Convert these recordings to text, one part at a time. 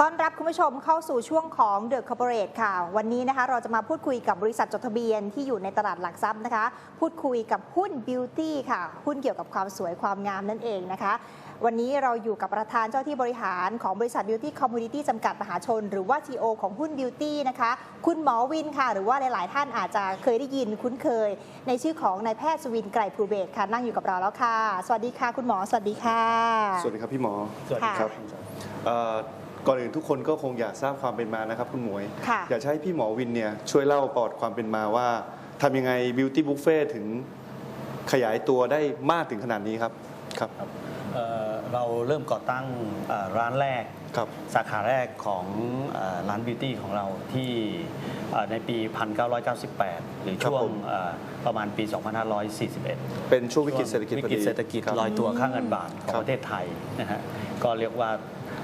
ต้อนรับคุณผู้ชมเข้าสู่ช่วงของ The Corporate ค่ะ วันนี้นะคะเราจะมาพูดคุยกับบริษัทจดทะเบียนที่อยู่ในตลาดหลักทรัพย์นะคะ พูดคุยกับหุ้น Beauty ค่ะ หุ้นเกี่ยวกับความสวยความงามนั่นเองนะคะ วันนี้เราอยู่กับประธานเจ้าที่บริหารของบริษัท Beauty Community จำกัดมหาชน หรือว่า TO ของหุ้น Beauty นะคะ คุณหมอวินค่ะ หรือว่าหลาย ๆ ท่านอาจจะเคยได้ยินคุ้นเคย ในชื่อของนายแพทย์สุวินไกรภูเบศรค่ะ นั่งอยู่กับเราแล้วค่ะ สวัสดีค่ะ คุณหมอ สวัสดีค่ะ สวัสดีครับพี่หมอ สวัสดีครับเอ่อ ก่อนอื่นทุกคนก็คงอยากทราบความเป็นมานะครับคุณหมวย ค่ะ อยากจะให้พี่หมอวินเนี่ยช่วยเล่าประวัติความเป็นมาว่าทำยังไง Beauty Buffet ถึงขยายตัวได้มากถึงขนาดนี้ครับครับเอ่อ เราเริ่มก่อตั้งเอ่อร้านแรกครับสาขาแรกของเอ่อร้านบิวตี้ของเราที่เอ่อในปี 1998 หรือช่วครับงผมเอ่อประมาณปี 2541 เป็นช่วงวิกฤตเศรษฐกิจวิพอกฤตดีเศรษฐกิจครับลอยตัวค่าเงินบาทของครับประเทศไทยนะฮะก็เรียกว่า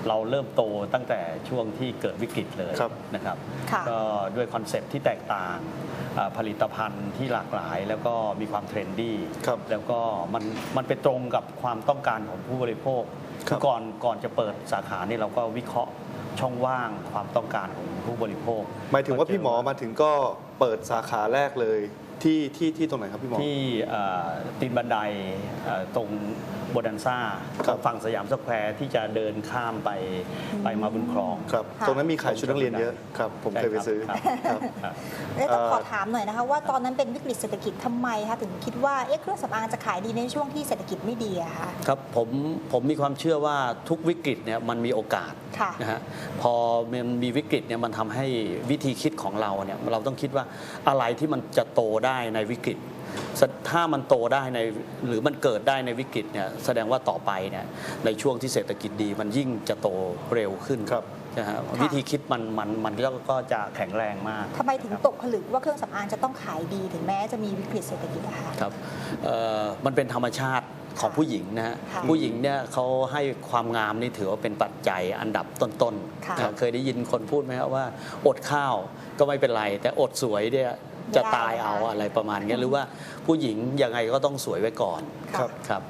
เราเริ่มโตตั้งแต่ช่วงที่เกิดวิกฤตเลยครับนะครับค่ะก็ด้วยคอนเซปต์ที่แตกต่างอ่า ผลิตภัณฑ์ที่หลากหลาย แล้วก็มีความเทรนดี้ครับแล้วก็มันมันไปตรงกับความต้องการของผู้บริโภคครับก่อนก่อนจะเปิดสาขานี่เราก็วิเคราะห์ช่องว่างความต้องการของผู้บริโภค หมายถึงว่าพี่หมอมาถึงก็เปิดสาขาแรกเลย ที่ที่ที่ตรงไหนครับพี่หมอ ที่เอ่อตีนบันไดเอ่อตรงโบดันซ่าครับ ฝั่งสยามสแควร์ที่จะเดินข้ามไปไปมาบุญครอง ครับ ค่ะ ตรงนั้นมีขายชุดนักเรียนเยอะครับ ผมเคยไปซื้อครับ ครับ ครับ เอ๊ะต้องเอ่อ ขอถามหน่อยนะคะว่าตอนนั้นเป็นวิกฤตเศรษฐกิจทำไมคะถึงคิดว่าเอ๊ะเครื่องสำอางจะขายดีในช่วงที่เศรษฐกิจไม่ดีอะคะครับผมผมมีความเชื่อว่าทุกวิกฤตเนี่ยมันมีโอกาส ค่ะ นะฮะพอมันมีวิกฤตเนี่ยมันทำให้วิธีคิดของเราเนี่ยเราต้องคิดว่าอะไรที่มันจะโตได้ในวิกฤตสถ้ามันโตได้ในหรือมันเกิดได้ในวิกฤตเนี่ยแสดงว่าต่อไปเนี่ยในช่วงที่เศรษฐกิจดีมันยิ่งจะโตเร็วขึ้นครับนะฮะวิธีคิดมันมันมันก็ก็จะแข็งแรงมากทำไมถึงตกผลึกว่าเครื่องสำอางจะต้องขายดี ถึงแม้จะมีวิกฤตเศรษฐกิจอะคะครับเอ่อมันเป็นธรรมชาติของผู้หญิงนะฮะค่ะผู้หญิงเนี่ยเขาให้ความงามนี่ถือว่าเป็นปัจจัยอันดับต้นค่ะๆนะเคยได้ยินคนพูดไหมครับว่า อดข้าวก็ไม่เป็นไร แต่อดสวยเนี่ย จะตายเอาอะไรประมาณเนี้ยหรือว่าผู้หญิงยังไงก็ต้องสวยไว้ก่อนครับครับ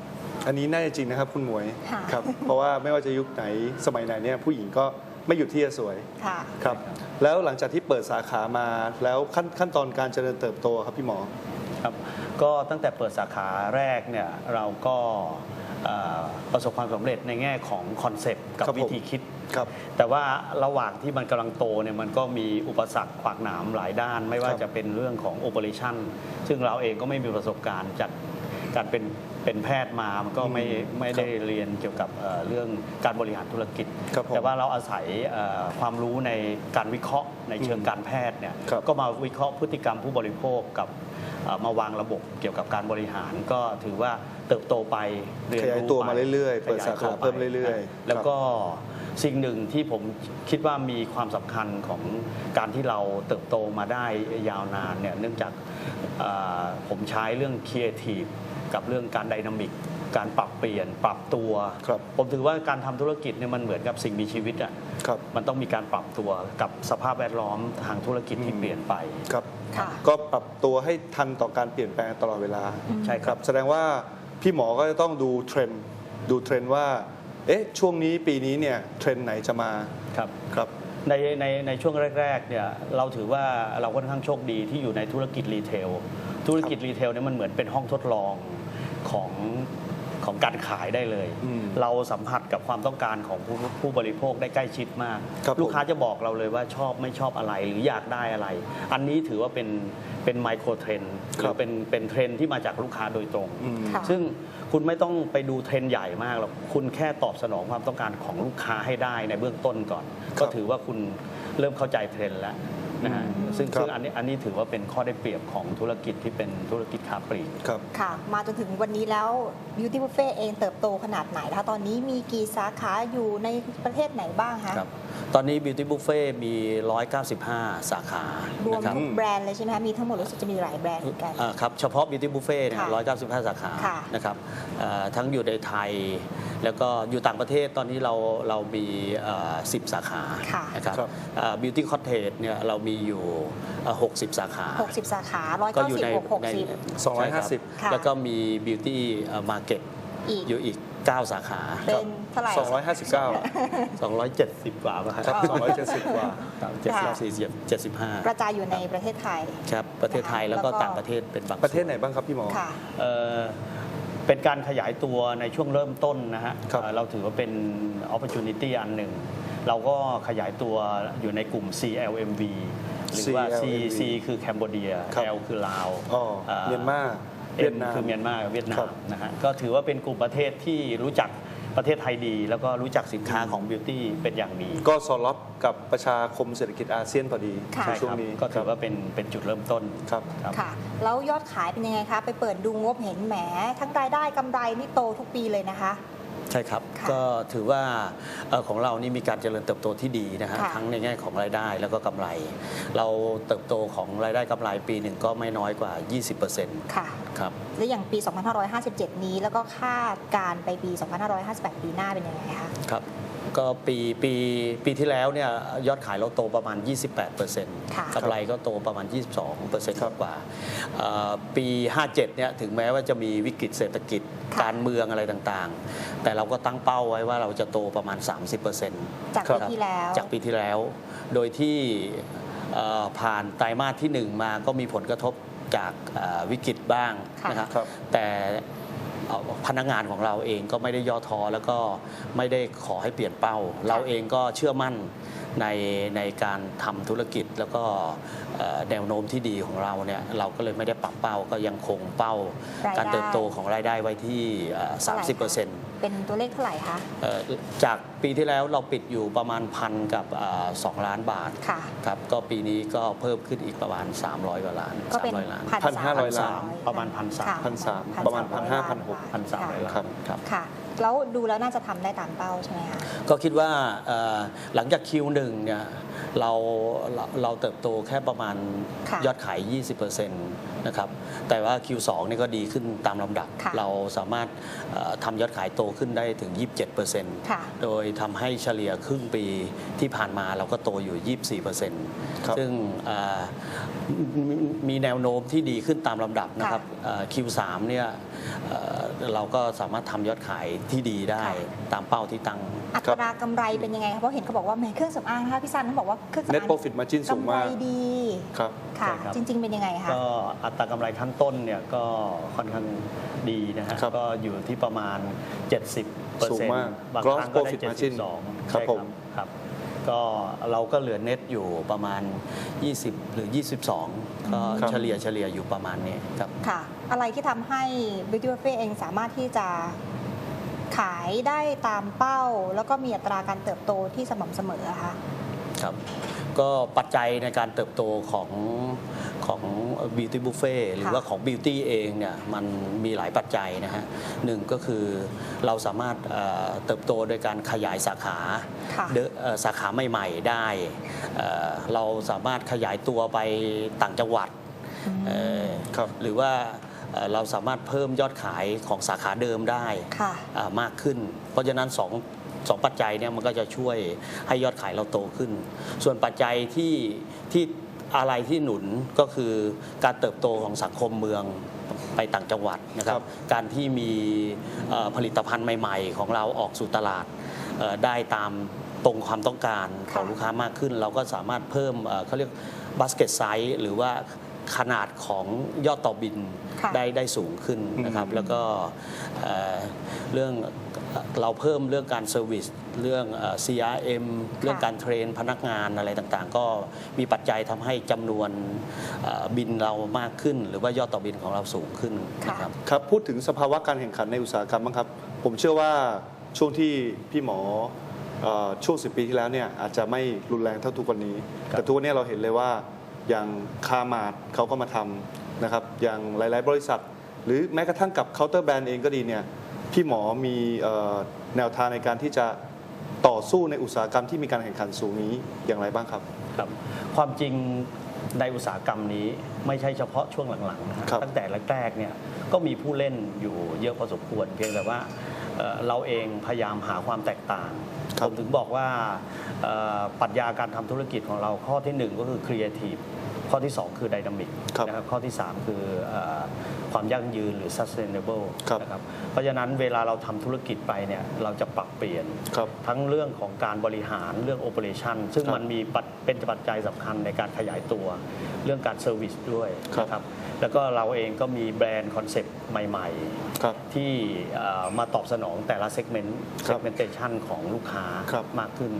อันนี้น่าจะจริงนะครับคุณหมวยค่ะครับเพราะว่าไม่ว่าจะยุคไหนสมัยไหนเนี่ยผู้หญิงก็ไม่หยุดที่จะสวยค่ะครับแล้วหลังจากที่เปิดสาขามาแล้วขั้นขั้นตอนการเจริญเติบโตครับพี่หมอครับก็ตั้งแต่เปิดสาขาแรกเนี่ยเราก็เอ่อประสบความสำเร็จในแง่ของคอนเซปต์กับครับผมวิธีคิด ครับ แต่ว่าระหว่างที่มันกำลังโตเนี่ยมันก็มีอุปสรรคขวากหนามหลายด้าน ไม่ว่าครับจะเป็นเรื่องของโอเปอเรชั่นซึ่งเราเองก็ไม่มีประสบการณ์จากการเป็นเป็นแพทย์มา มันก็ไม่ไม่ได้เรียนเกี่ยวกับเอ่อเรื่องการบริหารธุรกิจครับผมแต่ว่าเราอาศัยเอ่อความรู้ในการวิเคราะห์ในเชิงการแพทย์เนี่ยครับก็มาวิเคราะห์พฤติกรรมผู้บริโภคกับเอ่อมาวางระบบเกี่ยวกับการบริหารก็ถือว่าเติบโตไปเรียนขยายรู้ตัวไปมาเรื่อยๆ เปิดขยสาขาตัวไปเพิ่มเรื่อยๆนะแล้วครับก็ สิ่งหนึ่งที่ผมคิดว่ามีความสำคัญของการที่เราเติบโตมาได้ยาวนานเนี่ยเนื่องจากเอ่อผมใช้เรื่องครีเอทีฟกับเรื่องการไดนามิกการปรับเปลี่ยนปรับตัวครับผมถือว่าการทำธุรกิจเนี่ยมันเหมือนกับสิ่งมีชีวิตอะครับมันต้องมีการปรับตัวกับสภาพแวดล้อมทางธุรกิจที่อืมเปลี่ยนไปครับค่ะก็ปรับตัวให้ทันต่อการเปลี่ยนแปลงตลอดเวลาใช่คครัรับบแสดงว่าพี่หมอก็จะต้องดูเทรนด์ดูเทรนด์ว่า เอ๊ะช่วงนี้ปีนี้เนี่ยเทรนด์ไหนจะมาครับครับในในในช่วงแรกๆเนี่ยเราถือว่าเราค่อนข้างโชคดีที่อยู่ในธุรกิจรีเทลธุรกิจรีเทลเนี่ยมันเหมือนเป็นห้องทดลองของของการขายได้เลยอืมเราสัมผัสกับความต้องการของผู้ผู้บริโภคได้ใกล้ชิดมากครับผมลูกค้าจะบอกเราเลยว่าชอบไม่ชอบอะไรหรืออยากได้อะไร อันนี้ถือว่าเป็นเป็นไมโครเทรนด์หครัรืบอเป็นเป็นเทรนด์ที่มาจากลูกค้าโดยตรงอืมค่ะซึ่ง คุณไม่ต้องไปดูเทรนใหญ่มากหรอกคุณแค่ตอบสนองความต้องการของลูกค้าให้ได้ในเบื้องต้นก่อน ก็ถือว่าคุณเริ่มเข้าใจเทรนแล้ว นะฮะอืมซึ่งครับซึ่งอันนี้อันนี้ถือว่าเป็นข้อได้เปรียบของธุรกิจที่เป็นธุรกิจค้าปลีก ครับ ค่ะ มาจนถึงวันนี้แล้ว Beauty Buffet เองเติบโตขนาดไหนคะตอนนี้มีกี่สาขาอยู่ในประเทศไหนบ้างคะ ครับ ตอนนี้ Beauty Buffet มี 195 สาขารวมนะครับทุกแบรนด์เลยใช่ไหมคะ มีทั้งหมดรู้สึกจะมีหลายแบรนด์เหมือนกัน อ่าครับ เฉพาะ Beauty Buffet เนี่ยค่ะ195 สาขา ค่ะ นะครับเอ่อทั้งอยู่ในไทย แล้วก็อยู่ต่างประเทศตอนนี้เราเรามีเอ่อ10สาขาค่ะนะครับครับเอ่อ Beauty Cottage เนี่ยเรามีอยู่เอ่อ60 สาขา 60 สาขาก็อยู่ใน190บวกใน60สองร้อยห้าสิบค่ะแล้วก็มี beauty เอ่อ market อีกอยู่อีก 9 สาขาเป็นเท่าไหร่259 270 กว่าป่ะครับ270 กว่าเจ็ดสิบสี่เจ็ดสิบห้ากระจายอยู่ในประเทศไทย ครับ ประเทศไทยแล้วก็แล้วก็ต่างประเทศเป็นบางส่วนประเทศไหนบ้างครับพี่หมอค่ะ เอ่อเป็นการขยายตัวในช่วงเริ่มต้นนะฮะครับเอ่อเราถือว่าเป็น opportunity อันหนึ่ง เราก็ขยายตัวอยู่ในกลุ่ม CLMV หรือว่า C CLMV C คือแคนเบเดียครับ L คือลาวอ๋ออ่อเมียนมาเอ็เวียมดนามคือเมียนมากับเวียดนาครัมบนะฮะก็ถือว่าเป็นกลุ่มประเทศที่รู้จัก ประเทศไทยดี แล้วก็รู้จักสินค้าของ Beauty เป็นอย่างดี ก็สอดรับกับประชาคมเศรษฐกิจอาเซียนพอดีค่ะ ในใช่ช่วคงรับนี้ก็ถือว่าเป็นเป็นจุดเริ่มต้นครับ ครับ ค่ะ แล้วยอดขายเป็นยังไงคะ ไปเปิดดูงบเห็นแหม ทั้งรายได้กำไรนี่โตทุกปีเลยนะคะ ใช่ครับค่ะก็ถือว่าเอ่อของเรานี่มีการเจริญเติบโตที่ดีนะฮะค่ะทั้งในแง่ของรายได้แล้วก็กำไร เราเติบโตของรายได้กำไรปีหนึ่งก็ไม่น้อยกว่า 20%ค่ะครับและอย่างปี 2557 นี้แล้วก็คาดการไปปี 2558 ปีหน้าเป็นยังไงคะครับ ก็ปีปีปีที่แล้วเนี่ยยอดขายเราโตประมาณ 28%ค่ะกำไรก็โตประมาณ 22%ครับกว่าเอ่อปี 57 เนี่ยถึงแม้ว่าจะมีวิกฤตเศรษฐกิจค่ะการเมืองอะไรต่างๆ แต่เราก็ตั้งเป้าไว้ว่าเราจะโตประมาณ 30%จากครัปีบที่แล้วจากปีที่แล้ว โดยที่เอ่อผ่านไตรมาสที่หนึ่งมาก็มีผลกระทบจากเอ่อวิกฤตบ้างค่ะนะครับครับแต่เอ่อ พนักงานของเราเองก็ไม่ได้ย่อท้อแล้วก็ไม่ได้ขอให้เปลี่ยนเป้า เราเองก็เชื่อมั่น ในในการทำธุรกิจแล้วก็เอ่อแนวโน้มที่ดีของเราเนี่ยเราก็เลยไม่ได้ปรับเป้าก็ยังคงเป้ารายได้การเติบโตของรายได้ไว้ที่เอ่อเท่าไหร่คะ30%เป็นตัวเลขเท่าไหร่คะเอ่อจากปีที่แล้วเราปิดอยู่ประมาณพันกับเอ่อ2ล้านบาทค่ะครับก็ปีนี้ก็เพิ่มขึ้นอีกประมาณ 300กว่าล้านก็เป็น300ล้านพันพันห้าร้อยสล้านประมาณพันสามค่ะพันสามประมาณพันห้าพันหกพันสามร้อยค่ะล้านครับค่ะ แล้วดูแล้วน่าจะทำได้ตามเป้าใช่ไหมคะ ก็คิดว่าเอ่อหลังจาก Q1 เนี่ย เราเราเราเติบโตแค่ประมาณค่ะยอดขาย 20%นะครับ แต่ว่า Q2 นี่ก็ดีขึ้นตามลำดับ ค่ะ เราสามารถเอ่อทำยอดขายโตขึ้นได้ถึง 27%ค่ะ โดยทำให้เฉลี่ยครึ่งปีที่ผ่านมาเราก็โตอยู่24%ครับซึ่งเอ่อมีมีแนวโน้มที่ดีขึ้นตามลำดับนะครับเอ่อ Q3 เนี่ยเอ่อเราก็สามารถทำยอดขายที่ดีได้ค่ะ ตามเป้าที่ตั้ง อัตรากำไรเป็นยังไงคะเพราะเห็นเขาบอกว่าแหมเครื่องสำอางนะคะพี่ซันเขาบอกว่าเครื่องสำอาง net profit margin สูงมากกำไรดีครับ ค่ะ ใช่ครับ จริง ๆ เป็นยังไงคะ ก็อัตรากำไรขั้นต้นเนี่ยก็ค่อนข้างดีนะฮะครับก็อยู่ที่ประมาณ 70เปอร์สูงเซ็นต์มากบาง Gross ครั้งก็ได้ profit margin 72ครับใช่ผม ครับ ก็เราก็เหลือเน็ตอยู่ประมาณ 20 หรือ 22 ก็ครับ เฉลี่ยเฉลี่ยอยู่ประมาณนี้ครับ ค่ะ อะไรที่ทำให้ Beauty Buffet เองสามารถที่จะ ขายได้ตามเป้า แล้วก็มีอัตราการเติบโตที่สม่ำเสมออะคะครับก็ปัจจัยในการเติบโตของของ Beauty Buffet หรือว่าของ Beauty เองเนี่ยมันมีหลายปัจจัยนะฮะหนึ่งก็คือเราสามารถเอ่อเติบโตโดยการขยายสาขาค่ะเดอะเอ่อสาขาใหม่ๆได้เอ่อเราสามารถขยายตัวไปต่างจังหวัดเอ่อครับหรือว่า เอ่อเราสามารถเพิ่มยอดขายของสาขาเดิมได้ค่ะอ่ามากขึ้น เพราะฉะนั้นสองสองปัจจัยเนี่ยมันก็จะช่วยให้ยอดขายเราโตขึ้น ส่วนปัจจัยที่ที่อะไรที่หนุนก็คือการเติบโตของสังคมเมืองไปต่างจังหวัดนะครัครับบการที่มีเอ่อผลิตภัณฑ์ใหม่ ๆ ของเราออกสู่ตลาดเอ่อได้ตามตรงความต้องการของค่ะลูกค้ามากขึ้น เราก็สามารถเพิ่มเอ่อเขาเรียกบัสเก็ตไซส์หรือว่า ขนาดของยอดต่อบินค่ะได้ได้สูงขึ้นนะครับ แล้วก็เอ่อเรื่องเอ่อเราเพิ่มเรื่องการเซอร์วิสเรื่องเอ่อ CRM เรื่องการเทรนพนักงานอะไรต่างๆ ก็มีปัจจัยทำให้จำนวนเอ่อบินเรามากขึ้น หรือว่ายอดต่อบินของเราสูงขึ้นนะครับครับพูดถึงสภาวะการแข่งขันในอุตสาหกรรมบ้างครับ ผมเชื่อว่าช่วงที่พี่หมอเอ่อช่วงสิปีที่แล้วเนี่ยอาจจะไม่รุนแรงเท่าทุกวันนี้ครับแต่ทุกวันนี้เราเห็นเลยว่า อย่างคามาดเขาก็มาทำนะครับอย่างหลาย ๆ บริษัท หรือแม้กระทั่งกับเคาน์เตอร์แบรนด์เองก็ดีเนี่ยพี่หมอมีออแนวทางในการที่จะต่อสู้ในอุตสาหกรรมที่มีการแข่งขันสูงนี้อย่างไรบ้างครับครับ ความจริงในอุตสาหกรรมนี้ไม่ใช่เฉพาะช่วงหลังๆนะฮะครับตั้งแต่แรกๆเนี่ยก็มีผู้เล่นอยู่เยอะพอสมควร เพียงแต่ว่า เอ่อเราเองพยายามหาความแตกต่างครับผมถึงบอกว่าเอ่อปรัชญาการทำธุรกิจของเราข้อที่หนึ่งก็คือครีเอทีฟ ข้อที่สองคือไดนามิกครับนะครับข้อที่สามคือเอ่อความยั่งยืนหรือ sustainable ครับนะครับเพราะฉะนั้นเวลาเราทำธุรกิจไปเนี่ยเราจะปรับเปลี่ยนครับทั้งเรื่องของการบริหารเรื่อง operation ซึ่งครับมันมีปัจเป็นปัจจัยสำคัญในการขยายตัวเรื่องการ service ด้วยครับนะครับแล้วก็เราเองก็มีแบรนด์คอนเซปต์ใหม่ครับๆที่เอ่อมาตอบสนองแต่ละ segment ครับ segmentation ของลูกค้าครับมากขึ้น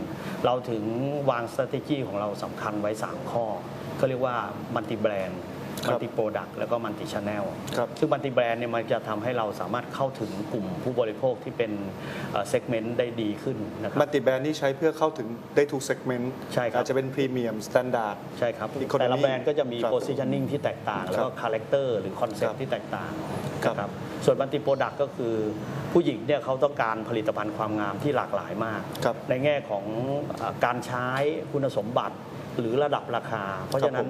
เราถึงวาง strategy ของเราสำคัญไว้ 3 ข้อ เขาเรียกว่า multi brand ครัมับลติโปรดักต์แล้วก็มัลติช n แนลครับซึ่งมัลติแบรนด์เนี่ยมันจะทำให้เราสามารถเข้าถึงกลุ่มผู้บริโภคที่เป็นเซกเมนต์ได้ดีขึ้นนะครับมัลติแบรนด์นี่ใช้เพื่อเข้าถึงได้ทุกเซกเมนต์ใช่ครับอาจจะเป็นพรีเมียมสแตนดาร์ดใช่ครับ Economy แต่ละแบรนด์ก็จะมีครับ positioning ที่แตกต่าง แล้วก็ character หรือครั concept บที่แตกต่างครับนะครับส่วนมัลติโปรดักต์ก็คือผู้หญิงเนี่ยเขาต้องการผลิตภัณฑ์ความงามที่หลากหลายมากครับในแง่ของเอ่อการใช้คุณสมบัติ หรือระดับราคา เพราะฉะนั้นผม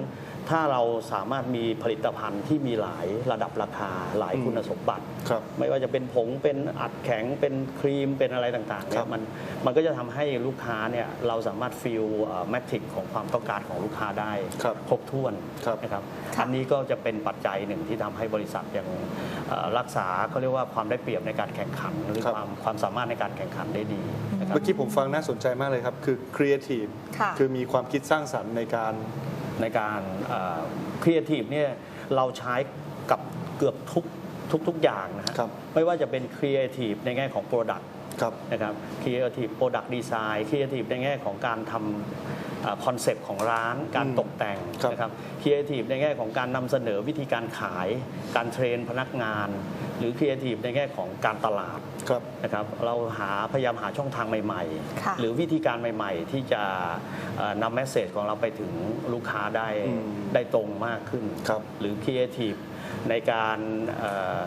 ถ้าเราสามารถมีผลิตภัณฑ์ที่มีหลายระดับราคาหลายอืมคุณสมบัติครับไม่ว่าจะเป็นผงเป็นอัดแข็งเป็นครีมเป็นอะไรต่างๆคเนี่รัยบมันมันก็จะทำให้ลูกค้าเนี่ยเราสามารถฟิลแมทริกของความต้องการของลูกค้าได้ครับครบถ้วนครับนะครับค่ะอันนี้ก็จะเป็นปัจจัยหนึ่งที่ทำให้บริษัทยังเอ่อ รักษาเขาเรียกว่าความได้เปรียบในการแข่งขันหรือครับ ความความสามารถในการแข่งขันได้ดีนะครับเมื่อกี้ผมฟังน่าสนใจมากเลยครับ คือครีเอทีฟค่ะ คือมีความคิดสร้างสรรค์ในการ ในการครีเอทีฟเนี่ยเราใช้กับเกือบทุกทุกทุกอย่างนะฮะครับ ไม่ว่าจะเป็นครีเอทีฟในแง่ของ Product ครับนะครับครีเอทีฟโปรดักต์ดีไซน์ครีเอทีฟในแง่ของการทำคอนเซปต์ของร้านการอืมตกแต่งครับนะครับครีเอทีฟในแง่ของการนำเสนอวิธีการขาย การเทรนพนักงาน หรือครีเอทีฟในแง่ของการตลาดครับนะครับเราหาพยายามหาช่องทางใหม่ค่ะๆหรือวิธีการใหม่ ๆ ที่จะเอ่อนำแมสเซจของเราไปถึงลูกค้าได้อืมได้ตรงมากขึ้นครับหรือครีเอทีฟในการเอ่อ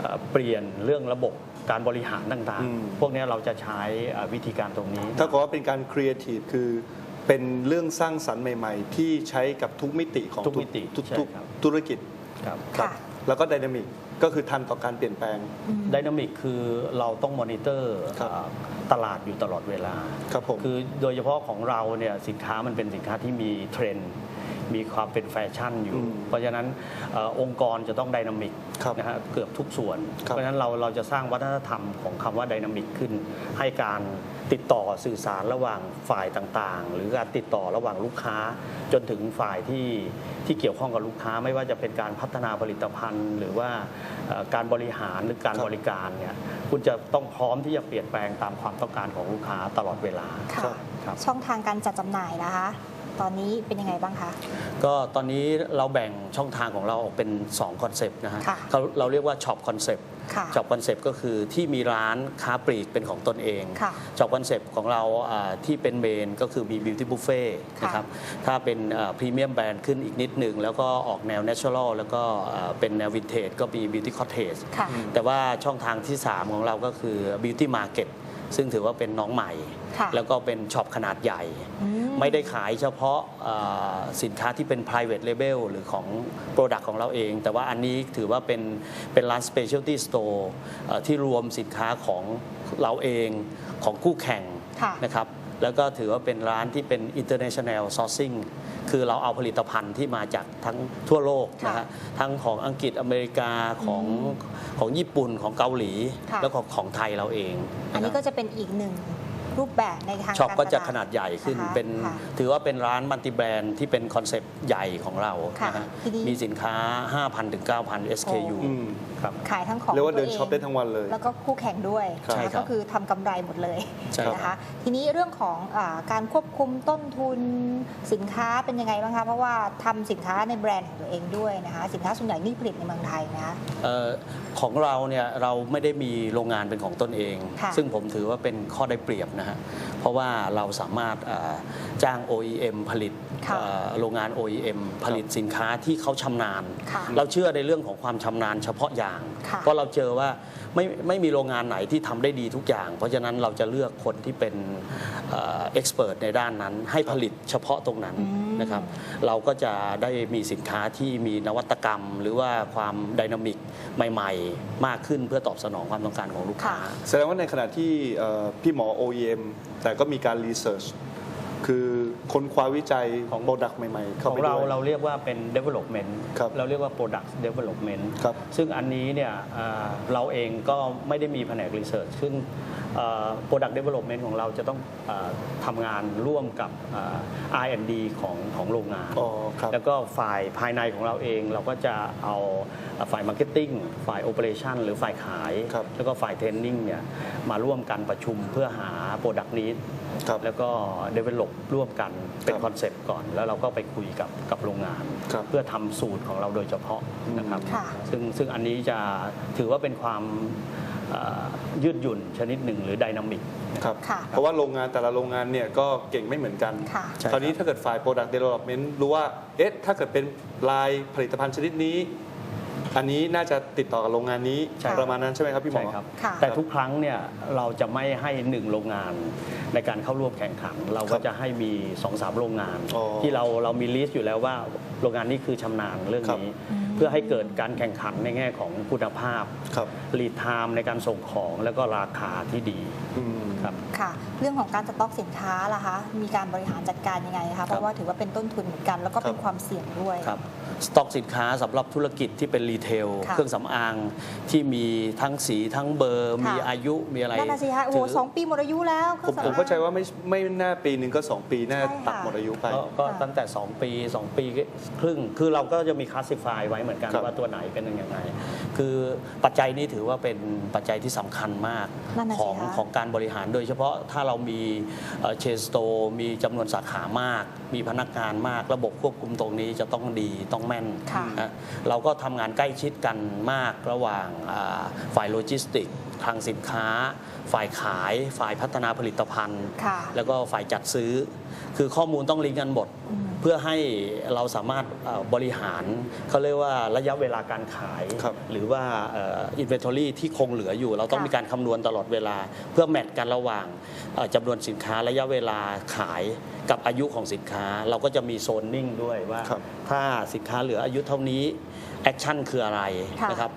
เอ่อเปลี่ยนเรื่องระบบ การบริหารต่างอืมๆพวกนี้เราจะใช้เอ่อวิธีการตรงนี้ ถ้ากับว่าเป็นการครีเอทีฟคือเป็นเรื่องสร้างสรรค์ใหม่ ๆ ที่ใช้กับทุกมิติของทุกมิติทุกใช่ทุกครับธุรกิจครับค่ะแล้วก็ไดนามิกก็คือทันต่อการเปลี่ยนแปลงอืมไดนามิกคือเราต้องมอนิเตอร์ครับเอ่อตลาดอยู่ตลอดเวลาครับผมคือโดยเฉพาะของเราเนี่ยสินค้ามันเป็นสินค้าที่มีเทรนด์ มีความเป็นแฟชั่นอยู่อืมเพราะฉะนั้นเออองค์กรจะต้องไดนามิกครับนะฮะเกือบทุกส่วนครับเพราะฉะนั้นเราเราจะสร้างวัฒนธรรมของคำว่าไดนามิกขึ้น ให้การติดต่อสื่อสารระหว่างฝ่ายต่างๆ หรือการติดต่อระหว่างลูกค้า จนถึงฝ่ายที่ที่เกี่ยวข้องกับลูกค้า ไม่ว่าจะเป็นการพัฒนาผลิตภัณฑ์ หรือว่าเอ่อการบริหารหรือการครับบริการเนี่ยคุณจะต้องพร้อมที่จะเปลี่ยนแปลงตามความต้องการของลูกค้าตลอดเวลาค่ะครับช่องทางการจัดจำหน่ายนะคะ ตอนนี้เป็นยังไงบ้างคะ ก็ตอนนี้เราแบ่งช่องทางของเราออกเป็น 2 คอนเซปต์นะฮะค่ะเขาเราเรียกว่าช็อปคอนเซปต์ค่ะช็อปคอนเซปต์ก็คือที่มีร้านค้าปลีกเป็นของตนเองค่ะช็อปคอนเซปต์ของเราอ่าที่เป็นเมนก็คือมีบิวตี้บุฟเฟ่ค่ะนะครับถ้าเป็นพรีเมียมแบรนด์ขึ้นอีกนิดหนึ่งแล้วก็ออกแนวเนเชอรัลแล้วก็อ่าเป็นแนววินเทจก็มีบิวตี้คอ t เทจค่ะ แต่ว่าช่องทางที่ 3 ของเราก็คือบิวตี้มาร์เก็ต ซึ่งถือว่าเป็นน้องใหม่ค่ะแล้วก็เป็นช็อปขนาดใหญ่อืไม่ได้ขายเฉพาะเอ่อสินค้าที่เป็น private label หรือของ Product ของเราเอง แต่ว่าอันนี้ถือว่าเป็นเป็นร้าน specialty store เอ่อที่รวมสินค้าของเราเองของคู่แข่งค่ะนะครับแล้วก็ถือว่าเป็นร้านที่เป็น international sourcing คือเราเอาผลิตภัณฑ์ที่มาจากทั้งทั่วโลกนะค่ะฮะทั้งของอังกฤษอเมริกาของของญี่ปุ่นของเกาหลีค่ะแล้วก็ของไทยเราเอง อันนี้ะครับก็จะเป็นอีกหนึ่งรูปแบบในทางช็อปการก็จะตลขนาดใหญ่ขึ้นนะคะเป็นค่ะถือว่าเป็นร้านมัลติแบรนด์ที่เป็นคอนเซปต์ใหญ่ของเราค่ะนะฮะทีนี้มีสินค้า 5,000ถึง9,000 SKU อืม ครับขายทั้งของเรียกว่าเดินตัวงช็อปได้ทั้งวันเลยแล้วก็คู่แข่งด้วยครับใช่นะครัก็บคือทำกำไรหมดเลยใช่ครับนะคะทีนี้เรื่องของอาการควบคุมต้นทุนสินค้าเป็นยังไงบ้างคะเพราะว่าทำสินค้าในแบรนด์ของตัวเองด้วยนะคะสินค้าส่วนใหญ่นี่ผลิตในเมืองไทยนะคะเอ่อของเราเนี่ยเราไม่ได้มีโรงงานเป็นของตนเองค่ะซึ่งผมถือว่าเป็นข้อได้เปรียบนะฮะเพราะว่าเราสามารถอ่าจ้าง OEM ผลิตค่ะเอ่อโรงงาน OEM ผลิตสินค้าที่เขาชำนาญค่ะเราเชื่อในเรื่องของความชำนาญเฉพาะอย่างค่ะเพราะเราเจอว่าไม่ไม่มีโรงงานไหนที่ทำได้ดีทุกอย่าง เพราะฉะนั้นเราจะเลือกคนที่เป็นเอ็กซ์เพรสในด้านนั้น ให้ผลิตเฉพาะตรงนั้นอืมนะครับเราก็จะได้มีสินค้าที่มีนวัตกรรม หรือว่าความไดนามิกใหม่ ๆ มากขึ้นเพื่อตอบสนองความต้องการของลูกค้าค่ะแสดงว่าในขณะที่เอ่อพี่หมอ OEM แต่ก็มีการรีเสิร์ช คือค้นคว้าวิจัยของโปรดักต์ใหม่ๆเข้าของไปเราด้วย เราเรียกว่าเป็น development ครับเราเรียกว่า product development ครับซึ่งอันนี้เนี่ยอ่าเราเองก็ไม่ได้มีแผนก research ซึ่งอ่า product development ของเราจะต้องอาทำงานร่วมกับอ่า R&D ของของโรงงาน อ๋อครับ แล้วก็ฝ่ายภายในของเราเองเราก็จะเอาฝ่ายมาร์เก็ตติ้งฝ่ายโอเปอเรชันหรือฝ่ายขาย ครับ แล้วก็ฝ่ายเทรนนิ่งเนี่ยมาร่วมกันประชุมเพื่อหาโปรดักต์นี้ ครับแล้วก็ develop ร่วมกันเป็นครับคอนเซปต์ก่อน แล้วเราก็ไปคุยกับกับโรงงาน ครับเพื่อทำสูตรของเราโดยเฉพาะนะครับ ค่ะ ซึ่งซึ่งอันนี้จะถือว่าเป็นความเอ่อยืดหยุ่นชนิดหนึ่งหรือไดนามิก ครับ ค่ะเพราะว่าโรงงานแต่ละโรงงานเนี่ยก็เก่งไม่เหมือนกัน ค่ะ ใช่คราวนี้ครับ ถ้าเกิดฝ่าย Product Development รู้ว่า เอ๊ะ ถ้าเกิดเป็นลายผลิตภัณฑ์ชนิดนี้ อันนี้น่าจะติดต่อกับโรงงานนี้ใช่ ประมาณนั้นใช่ไหมครับพี่หมอ ใช่ครับ ค่ะ แต่ทุกครั้งเนี่ยเราจะไม่ให้หนึ่งโรงงานในการเข้าร่วมแข่งขัน เราก็จะให้มี2อสามโรงงาน อ๋อที่เราเรามีลิสต์อยู่แล้วว่าโรงงานนี้คือชำนาญเรื่องนี้อืมเพื่อให้เกิดการแข่งขันในแง่ของคุณภาพครับลีดไทม์ในการส่งของแล้วก็ราคาที่ดี อืม ครับค่ะ เรื่องของการสต็อกสินค้าล่ะคะมีการบริหารจัดการยังไงคะเพราะว่าถือว่าเป็นต้นทุนเหมือนกัน แล้วก็เป็นครับความเสี่ยงด้วยครับสต็อกสินค้าสำหรับธุรกิจที่เป็นรีเทลค่ะเครื่องสำอางที่มีทั้งสีทั้งเบอร์ค่ะมีอายุมีอะไรนั่นน่ะสิคะโอ้โหถืสองปีหมดอายุแล้วคผรื่องมสำผมอางเข้าใจว่าไม่ไม่น่าปีหนึ่งก็ 2 ปีน่าใช่ค่ะตัดหมดอายุไป ก็ก็ค่ะตั้งแต่ 2 ปี 2 ปีครึ่งคือเราก็จะมีคลาสสิฟายไว้เหมือนกันครับว่าตัวไหนเป็นยังไงคือปัจจัยนี้ถือว่าเป็นปัจจัยที่สำคัญมากนั่นน่ะสิของคะของการบริหารโดยเฉพาะถ้าเรามีเชนสโตมีจำนวนสาขามาก มีพนักงานมาก ระบบควบคุมตรงนี้จะต้องดีต้องแม่นค่ะนะเราก็ทำงานใกล้ชิดกันมากระหว่างอ่าฝ่ายโลจิสติกทางสินค้า ฝ่ายขาย ฝ่ายพัฒนาผลิตภัณฑ์ค่ะแล้วก็ฝ่ายจัดซื้อ คือข้อมูลต้องลิงก์กันหมดอืม เพื่อให้เราสามารถเอ่อบริหารเขาเรียกว่าระยะเวลาการขายครับหรือว่าอินเวนทอรี่ที่คงเหลืออยู่ เราต้องค่ะมีการคำนวณตลอดเวลา เพื่อแมทกันระหว่างเอ่อจำนวนสินค้าระยะเวลาขายกับอายุของสินค้า เราก็จะมีโซนนิ่งด้วยว่าครับถ้าสินค้าเหลืออายุเท่านี้แอคชั่นคืออะไรค่ะนะครับ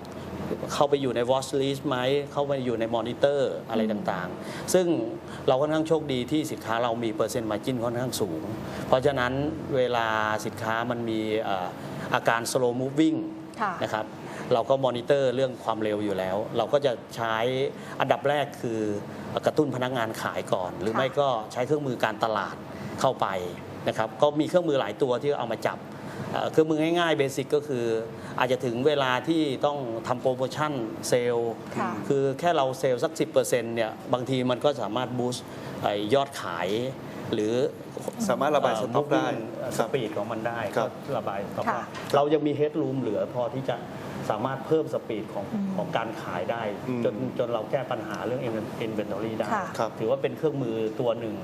เข้าไปอยู่ใน watch list ไหม เข้าไปอยู่ในมอนิเตอร์อะไรต่างๆ ซึ่งเราค่อนข้างโชคดีที่สินค้าเรามีเปอร์เซ็นต์มาจิ้นค่อนข้างสูง เพราะฉะนั้นเวลาสินค้ามันมีเอ่ออาการ slow moving ค่ะนะครับเราก็มอนิเตอร์เรื่องความเร็วอยู่แล้ว เราก็จะใช้อันดับแรกคือกระตุ้นพนักงานขายก่อน หรือค่ะไม่ก็ใช้เครื่องมือการตลาดเข้าไปนะครับก็มีเครื่องมือหลายตัวที่เอามาจับ เอ่อเครื่องมือง่ายๆเบสิกก็คือ อาจจะถึงเวลาที่ต้องทำโปรโมชั่นเซลล์ค่ะคือแค่เราเซลล์สัก 10%เนี่ยบางทีมันก็สามารถบูสต์ยอดขายหรือสามารถระบายสต็อกได้สปีดของมันได้ครัก็บระบายสต็อกค่ะได้เรายังมีเฮดรูมเหลือพอที่จะสามารถเพิ่มสปีดของอืมของการขายได้อืมจนจนเราแก้ปัญหาเรื่อง inventory ได้ค่ะครับถือว่าเป็นเครื่องมือตัวหนึ่ง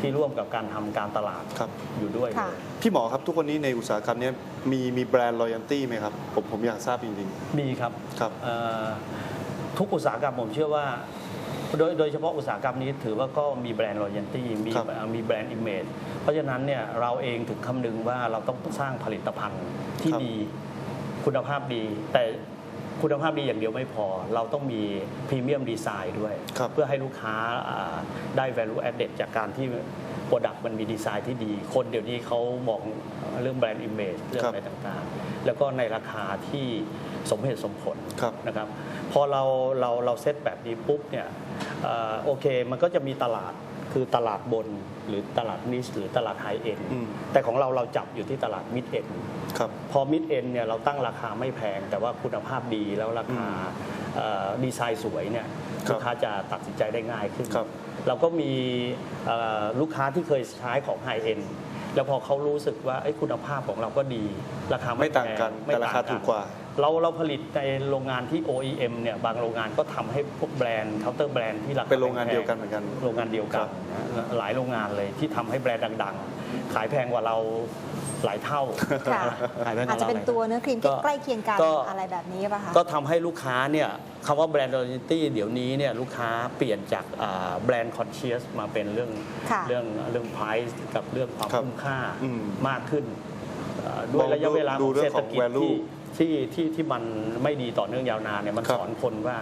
ที่ร่วมกับการทำการตลาดครับ อยู่ด้วยค่ะ เลยพี่หมอครับทุกวันนี้ในอุตสาหกรรมเนี้ยมีมีแบรนด์ loyalty ไหมครับ ผมผมอยากทราบจริงมีครับครับ เอ่อทุกอุตสาหกรรมผมเชื่อว่า โดยโดยเฉพาะอุตสาหกรรมนี้ถือว่าก็มีแบรนด์ loyalty มีครับ มีแบรนด์ image เพราะฉะนั้นเนี่ยเราเองถึงคำนึงว่าเราต้องสร้างผลิตภัณฑ์ที่ครับดีคุณภาพดี แต่ คุณภาพดีอย่างเดียวไม่พอ เราต้องมีพรีเมียมดีไซน์ด้วยครับเพื่อให้ลูกค้าอ่าได้ value added จากการที่โปรดักต์มันมีดีไซน์ที่ดี คนเดี๋ยวนี้เขามองเรื่องแบรนด์ image เรื่องครับอะไรต่างๆ แล้วก็ในราคาที่สมเหตุสมผลครับนะครับ พอเราเราเราเซตแบบนี้ปุ๊บเนี่ยเอ่อโอเค มันก็จะมีตลาด คือตลาดบนหรือตลาดนิชหรือตลาดไฮเอ็นอืมแต่ของเราเราจับอยู่ที่ตลาดมิดเอ็นครับพอมิดเอ็นเนี่ยเราตั้งราคาไม่แพง แต่ว่าคุณภาพดีแล้วราคาเอ่อดีไซน์สวยเนี่ยครับลูกค้าจะตัดสินใจได้ง่ายขึ้นครับเราก็มีเอ่อลูกค้าที่เคยใช้ของไฮเอ็นแล้วพอเขารู้สึกว่าเอ้ยคุณภาพของเราก็ดี ราคาไม่ต่างกันแพแต่ราคาถูกกว่าเราเราผลิตในโรงงานที่ OEM เนี่ยบางโรงงานก็ทำให้พวกแบรนด์เคาน์เตอร์แบรนด์ที่ราคาเป็นโรงงานแพเดียวกันเหมือนกัน โรงงานเดียวกันนะหลายโรงงานเลยที่ทำให้แบรนด์ดัง ๆ ขายแพงกว่าเราหลายเท่า ค่ะ ขายแพงกอาจว่าจะเราเป็นหลายตัวเนื้อครีมก็ใกล้เคียงกันก็ อะไรแบบนี้ป่ะคะก็ทำให้ลูกค้าเนี่ยคำว่าแบรนด์ loyalty เดี๋ยวนี้เนี่ยลูกค้าเปลี่ยนจากอ่าแบรนด์ conscious มาเป็นเรื่องค่ะ เรื่องเรื่อง price กับเรื่องความครับคุ้มค่าอืมมากขึ้นเอ่อด้วยมองระยะเวลาขดูองเรื่เศอรงษขฐองกิจ value ที่ ที่ที่ที่มันไม่ดีต่อเนื่องยาวนานเนี่ยมันครับสอนคนว่า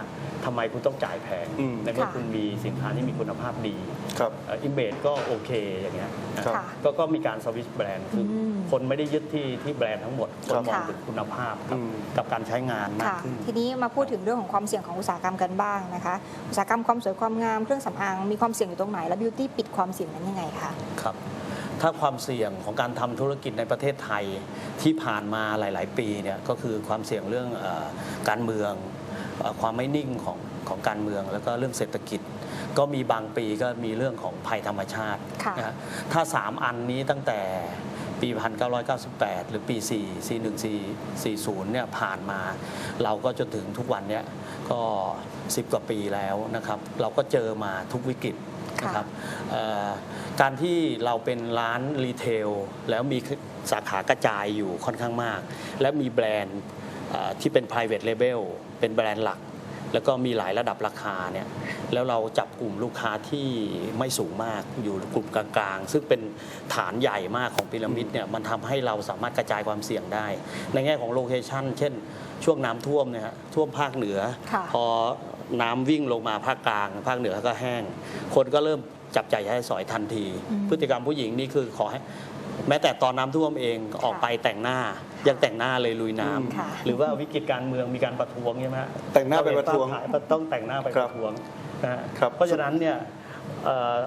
ทำไมคุณต้องจ่ายแพงอืมในเมื่อค่ะคุณมีสินค้าที่มีคุณภาพดีครับอิมเบดก็โอเคอย่างเงี้ยนะครับค่ะก็ก็มีการสวิตช์แบรนด์คืออมคนไม่ได้ยึดที่ที่แบรนด์ทั้งหมดคนครับมองค่ะถึงคุณภาพกับอืมกับการใช้งานมากค่ะขึ้นทีนี้มาพูดถึงเรื่องของความเสี่ยงของอุตสาหกรรมกันบ้างนะคะ อุตสาหกรรมความสวยความงามเครื่องสำอางมีความเสี่ยงอยู่ตรงไหน แล้วบิวตี้ปิดความเสี่ยงนั้นยังไงคะครับ ถ้าความเสี่ยงของการทำธุรกิจในประเทศไทยที่ผ่านมาหลาย ๆ ปีเนี่ยก็คือความเสี่ยงเรื่องเออการเมืองเอ่อความไม่นิ่งของของการเมือง แล้วก็เรื่องเศรษฐกิจ ก็มีบางปีก็มีเรื่องของภัยธรรมชาติค่ะนะฮะถ้า 3 อันนี้ตั้งแต่ปี 1998 หรือปี 4 4 1 4 40เนี่ยผ่านมา เราก็จนถึงทุกวันเนี่ยก็ 10 กว่าปีแล้วนะครับ เราก็เจอมาทุกวิกฤต นะครับเอ่อการที่เราเป็นร้านรีเทลแล้วมีสาขากระจายอยู่ค่อนข้างมาก และมีแบรนด์เอ่อที่เป็น private label เป็นแบรนด์หลัก แล้วก็มีหลายระดับราคาเนี่ยแล้วเราจับกลุ่มลูกค้าที่ไม่สูงมากอยู่กลุ่มกลางๆ ซึ่งเป็นฐานใหญ่มากของพีระมิดเนี่ยมันทำให้เราสามารถกระจายความเสี่ยงได้ ในแง่ของโลเคชันเช่น ช่วงน้ำท่วมเนี่ยฮะท่วมภาคเหนือค่ะพอ น้ำวิ่งลงมาภาคกลาง ภาคเหนือก็แห้ง คนก็เริ่มจับใจายใช้สอยทันทีอืมพฤติกรรมผู้หญิงนี่คือขอให้แม้แต่ตอนน้ำท่วมเองออกไปแต่งหน้า ยังแต่งหน้าเลยลุยน้ำค่ะหรือว่าวิกฤตการเมืองมีการประท้วงใช่ไหมฮะแต่งหน้าไปประท้วงเห็นภาพถ่ายต้องแต่งหน้าไปคปรับระท้วงนะฮะครับเพราะฉะนั้นเนี่ยเอ่อ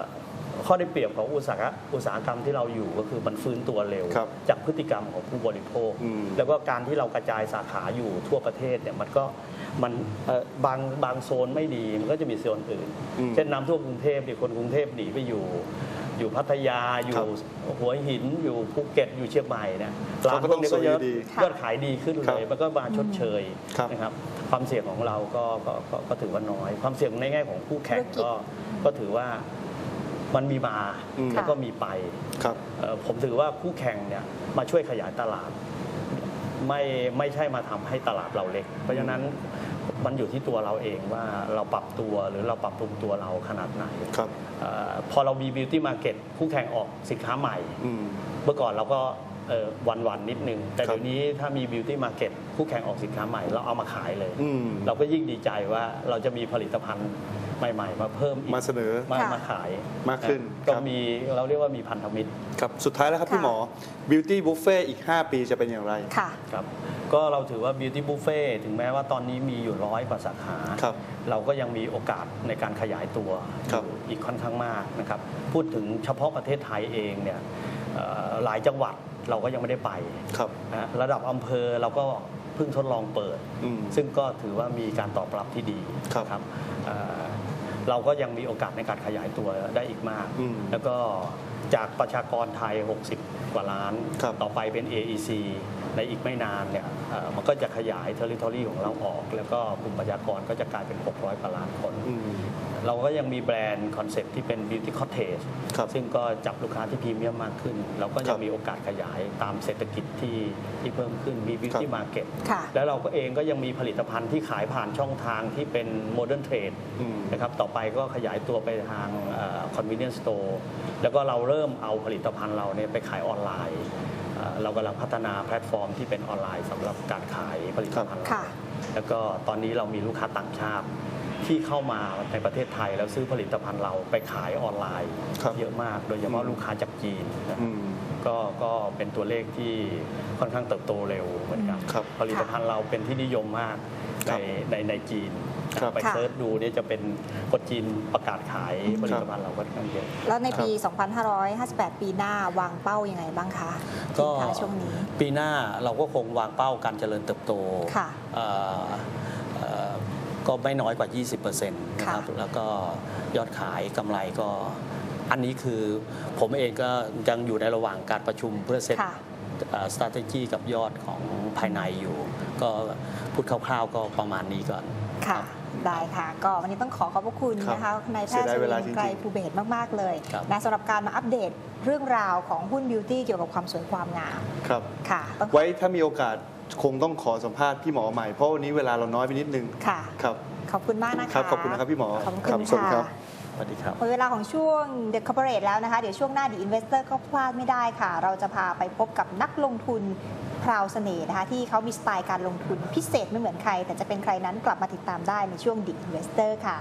ข้อได้เปรียบของอุตสาหกรรมอุตสาหกรรมที่เราอยู่ก็คือมันฟื้นตัวเร็ว ครับจากพฤติกรรมของผู้บริโภค อืม แล้วก็การที่เรากระจายสาขาอยู่ทั่วประเทศเนี่ยมันก็มันเอ่อบางบางโซนไม่ดีมันก็จะมีโซนอื่น อืมเช่นน้ำท่วมกรุงเทพเนี่ยคนกรุงเทพหนีไปอยู่ อยู่พัทยาอยู่ครับหัวหินอยู่ภูเก็ตอยู่เชียงใหม่เนี่ยร้านเขาก็พวกนี้ก็เยอะต้องสู้ดียอดขายดีขึ้นครัเลบยมันก็มาชดเชยครับ นะครับความเสี่ยงของเราก็ก็ก็ก็ถือว่าน้อย ความเสี่ยงในแง่ของคู่แข่งธุรกิจ ก็ก็ถือว่า มันมีมาอืม แล้วก็มีไปครับ เอ่อผมถือว่าคู่แข่งเนี่ยมาช่วยขยายตลาด ไม่ไม่ใช่มาทำให้ตลาดเราเล็ก เพราะฉะนั้นมันอยู่ที่ตัวเราเองว่าเราปรับตัวหรือเราปรับปรุงตัวเราขนาดไหนครับ เออพอเรามีบิวตี้มาร์เก็ตคู่แข่งออกสินค้าใหม่ อืม เมื่อก่อนเราก็วันวันๆนิดนึง แต่ครับ เดี๋ยวนี้ถ้ามีบิวตี้มาร์เก็ตคู่แข่งออกสินค้าใหม่ เราเอามาขายเลย อืม เราก็ยิ่งดีใจว่าเราจะมีผลิตภัณฑ์ ใหม่ๆ มาเพิ่มอีกมาเสนอมาค่ะ มาขายมากขึ้นก็ครับ มีเราเรียกว่ามีพันธมิตรครับสุดท้ายแล้วครับค่ะพี่หมอ Beauty Buffet อีก 5 ปีจะเป็นอย่างไร ค่ะ ครับก็เราถือว่า Beauty Buffet ถึงแม้ว่าตอนนี้มีอยู่ร้อยกว่าสาขา ครับเราก็ยังมีโอกาสในการขยายตัวครับอยู่อีกค่อนข้างมากนะครับ พูดถึงเฉพาะประเทศไทยเองเนี่ยเอ่อหลายจังหวัดเราก็ยังไม่ได้ไปครับ นะฮะระดับอำเภอเราก็เพิ่งทดลองเปิด อืม ซึ่งก็ถือว่ามีการตอบรับที่ดีครับ เอ่อ เราก็ยังมีโอกาสในการขยายตัวได้อีกมากอืมแล้วก็จากประชากรไทย 60 กว่าล้านครับต่อไปเป็น AEC ในอีกไม่นานเนี่ยเอ่อมันก็จะขยาย territory ของเราออก แล้วก็กลุ่มประชากรก็จะกลายเป็น 600 กว่าล้านคนอืม เราก็ยังมีแบรนด์คอนเซ็ปที่เป็น beauty cottage ครับซึ่งก็จับลูกค้าที่พรีเมียมมากขึ้น เราก็คยัรังบมีโอกาสขยายตามเศรษฐกิจที่ที่เพิ่มขึ้นมี beauty ครับ market ค่ะแล้วเราก็เองก็ยังมีผลิตภัณฑ์ที่ขายผ่านช่องทางที่เป็น modern trade อืมนะครับต่อไปก็ขยายตัวไปทางเอ่อ convenience store แล้วก็เราเริ่มเอาผลิตภัณฑ์เราเนี่ยไปขายออนไลน์เอ่อเรากำลังพัฒนาแพลตฟอร์มที่เป็นออนไลน์สำหรับการขายผลิตภัณฑ์เราค่ะแล้วก็ตอนนี้เรามีลูกค้าต่างชาติ ที่เข้ามาในประเทศไทยแล้วซื้อผลิตภัณฑ์เราไปขายออนไลน์ ครับเยอะมากโดยเฉพาะลูกค้าจากจีนนะอืมก็ก็เป็นตัวเลขที่ค่อนข้างเติบโตเร็วเหมือนกันครับผลิตภัณฑ์เราเป็นที่นิยมมากคในรับในในจีนครับ ไปค่ะเซิร์ชดูเนี่ยจะเป็นคนจีนประกาศขายผลิตภัณฑ์เราค่อนข้างเยอะ แล้วในปี 2558 ปีหน้าวางเป้ายังไงบ้างคะก็ สินค้าช่วงนี้ ปีหน้าเราก็คงวางเป้าการเจริญเติบโตค่ะ เอ่อเอ่อ ก็ไม่น้อยกว่า 20%นะครับค่ะแล้วก็ยอดขายกำไรก็ อันนี้คือผมเองก็ยังอยู่ในระหว่างการประชุมเพื่อเซตค่ะเอ่อ strategy กับยอดของภายในอยู่ ก็พูดคร่าวๆก็ประมาณนี้ก่อนค่ะได้ค่ะ ก็วันนี้ต้องขอขอบพระคุณครับนะคะนายแพเสีทยย์ดายชเววิลานจริงๆไกรภูเบศรมาก ๆ เลยครับนะสำหรับการมาอัปเดตเรื่องราวของหุ้นบิวตี้เกี่ยวกับความสวยความงามครับค่ะต้องไว้ถ้ามีโอกาส คงต้องขอสัมภาษณ์พี่หมอใหม่เพราะวันนี้เวลาเราน้อยไปนิดนึงค่ะครับขอบคุณมากนะคะครับขอบคุณนะครับพี่หมอขอบครัคุบณสวัสดีครัค่ะบสวัสดีครับหมดเวลาของช่วง The Corporate แล้วนะคะ เดี๋ยวช่วงหน้า The Investor ก็พลาดไม่ได้ค่ะ เราจะพาไปพบกับนักลงทุนพราวเสน่ห์นะคะ ที่เขามีสไตล์การลงทุนพิเศษไม่เหมือนใคร แต่จะเป็นใครนั้นกลับมาติดตามได้ในช่วง The Investor ค่ะ